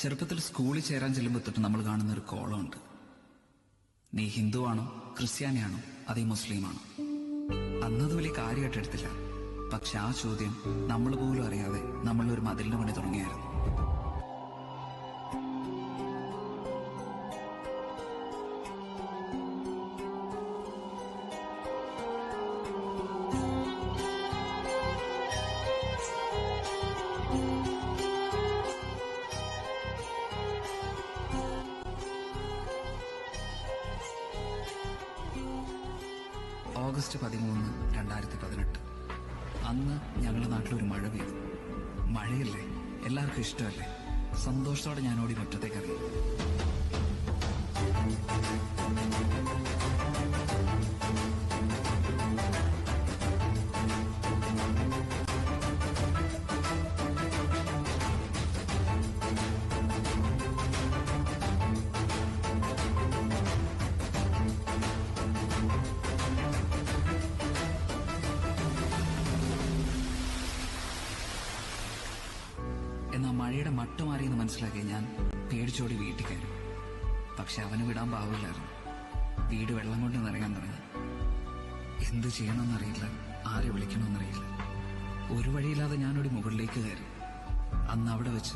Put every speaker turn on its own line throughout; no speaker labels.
ചെറുപ്പത്തിൽ സ്കൂളിൽ ചേരാൻ ചെല്ലുമ്പോൾ തൊട്ട് നമ്മൾ കാണുന്ന ഒരു കോളമുണ്ട്. നീ ഹിന്ദുവാണോ ക്രിസ്ത്യാനിയാണോ അതേ മുസ്ലിമാണോ അന്നത് വലിയ കാര്യമായിട്ട് എടുത്തില്ല. പക്ഷെ ആ ചോദ്യം നമ്മൾ പോലും അറിയാതെ നമ്മളൊരു മതിലിന് പണി തുടങ്ങിയായിരുന്നു. ഓഗസ്റ്റ് പതിമൂന്ന് രണ്ടായിരത്തി പതിനെട്ട്. അന്ന് ഞങ്ങളുടെ നാട്ടിലൊരു മഴ പെയ്തു. മഴയല്ലേ? എല്ലാവർക്കും ഇഷ്ടമല്ലേ? സന്തോഷത്തോടെ ഞാൻ ഓടി മുറ്റത്തേക്ക് ഇറങ്ങി. മഴയുടെ മട്ട് മാറിയെന്ന് മനസ്സിലാക്കിയ ഞാൻ പേടിച്ചോടി വീട്ടിൽ കയറി. പക്ഷെ അവന് വിടാൻ പാവില്ലായിരുന്നു. വീട് വെള്ളം കൊണ്ട് നിറയാൻ തുടങ്ങി. എന്ത് ചെയ്യണമെന്നറിയില്ല. ആരെ വിളിക്കണമെന്നറിയില്ല. ഒരു വഴിയില്ലാതെ ഞാനൊരു മുകളിലേക്ക് കയറി. അന്ന് അവിടെ വെച്ച്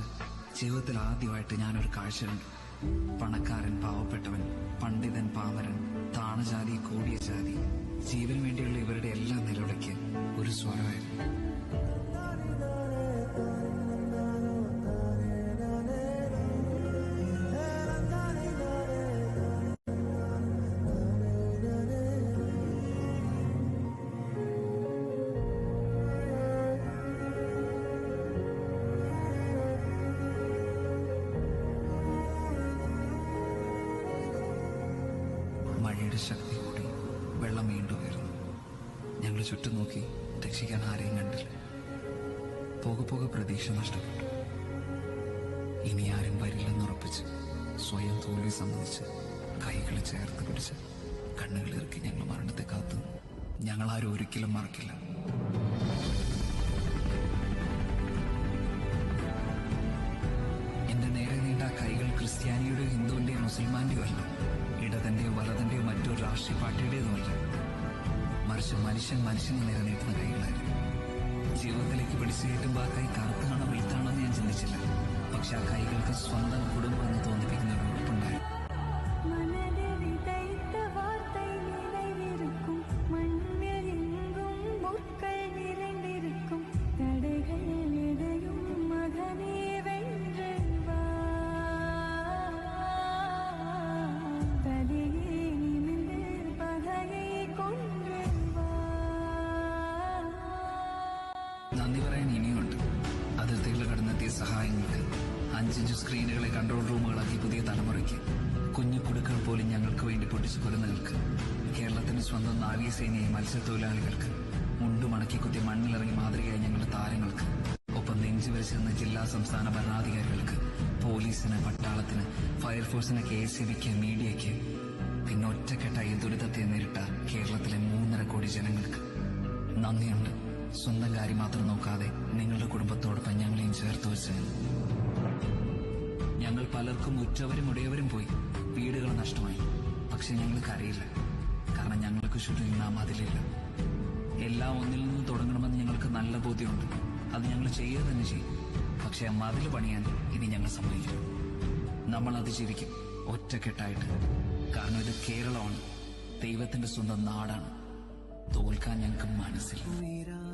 ജീവിതത്തിൽ ആദ്യമായിട്ട് ഞാനൊരു കാഴ്ച കണ്ടു. പണക്കാരൻ പാവപ്പെട്ടവൻ പണ്ഡിതൻ പാമരൻ താണജാതി കൂടിയ ജാതി ജീവന് വേണ്ടിയുള്ള ഇവരുടെ എല്ലാ നിലവിളിക്ക് ഒരു സ്വരമായിരുന്നു. മഴയുടെ ശക്തി കൂടി വെള്ളം വീണ്ടും ഉയർന്നു. ഞങ്ങൾ ചുറ്റും നോക്കി രക്ഷിക്കാൻ ആരെയും കണ്ടില്ല. പോകെ പോകെ പ്രതീക്ഷ നഷ്ടപ്പെട്ടു. ഇനി ആരും വരില്ലെന്നുറപ്പിച്ച് സ്വയം തോൽവി സംബന്ധിച്ച് കൈകൾ ചേർത്ത് പിടിച്ച് കണ്ണുകൾ ഇറക്കി ഞങ്ങൾ മരണത്തെ കാത്തു. ഞങ്ങൾ ആരും ഒരിക്കലും മറക്കില്ല. എന്റെ നേരെ നീണ്ട കൈകൾ ക്രിസ്ത്യാനിയുടെയോ ഹിന്ദുവിന്റെയോ മുസൽമാന്റെയോ അല്ല ഇടതന്റെയോ മറ്റൊരു രാഷ്ട്രീയ പാർട്ടിയുടേതുമല്ല മറിച്ച് മനുഷ്യൻ മനുഷ്യന് നേരെ നീട്ടുന്ന കൈകളായിരുന്നു. ജീവിതത്തിലേക്ക് പിടിച്ചു കയറ്റുമ്പോൾ ആ കൈ കറുത്താണോ വെളുത്താണോ എന്ന് ഞാൻ ചിന്തിച്ചില്ല. പക്ഷെ ആ കൈകൾക്ക് സ്വന്തം കുടുംബം എന്ന് തോന്നിപ്പിക്കുന്ന സഹായങ്ങൾക്ക് അഞ്ചഞ്ച് സ്ക്രീനുകളെ കൺട്രോൾ റൂമുകളാക്കി പുതിയ തലമുറയ്ക്ക്. കുഞ്ഞു കുടുക്കൾ പോലും ഞങ്ങൾക്ക് വേണ്ടി പൊട്ടിച്ചു കൊല്ലുന്നവർക്ക് കേരളത്തിന്റെ സ്വന്തം നാവികസേനയെ മത്സ്യത്തൊഴിലാളികൾക്ക് മുണ്ടുമടക്കി കുത്തി മണ്ണിലിറങ്ങി മാതൃകയായ ഞങ്ങളുടെ താരങ്ങൾക്ക്. ഒപ്പം നെഞ്ചു വരച്ചെന്ന ജില്ലാ സംസ്ഥാന ഭരണാധികാരികൾക്ക് പോലീസിന് പട്ടാളത്തിന് ഫയർഫോഴ്സിന് കെ എസ് സി ബിക്ക് മീഡിയയ്ക്ക് പിന്നെ ഒറ്റക്കെട്ടായി ദുരിതത്തെ നേരിട്ട കേരളത്തിലെ മൂന്നര കോടി ജനങ്ങൾക്ക് നന്ദിയുണ്ട്. സ്വന്തം കാര്യം മാത്രം നോക്കാതെ നിങ്ങളുടെ കുടുംബത്തോടൊപ്പം ഞങ്ങളെയും ചേർത്ത് വെച്ച് ഞങ്ങൾ പലർക്കും ഉറ്റവരും ഉടയവരും പോയി. വീടുകൾ നഷ്ടമായി. പക്ഷെ ഞങ്ങൾക്ക് അറിയില്ല. കാരണം ഞങ്ങൾക്ക് ചുറ്റും ഇന്ന് ആ മതിലില്ല എല്ലാം ഒന്നിൽ നിന്ന് തുടങ്ങണമെന്ന് ഞങ്ങൾക്ക് നല്ല ബോധ്യമുണ്ട്. അത് ഞങ്ങൾ ചെയ്യുക തന്നെ ചെയ്യും. പക്ഷെ ആ മതിൽ പണിയാൻ ഇനി ഞങ്ങൾ സമ്മതിക്കും നമ്മൾ അതിജീവിക്കും ഒറ്റക്കെട്ടായിട്ട്. കാരണം ഇത് കേരളമാണ്. ദൈവത്തിന്റെ സ്വന്തം നാടാണ്. തോൽക്കാൻ ഞങ്ങൾക്ക് മനസ്സില്ല.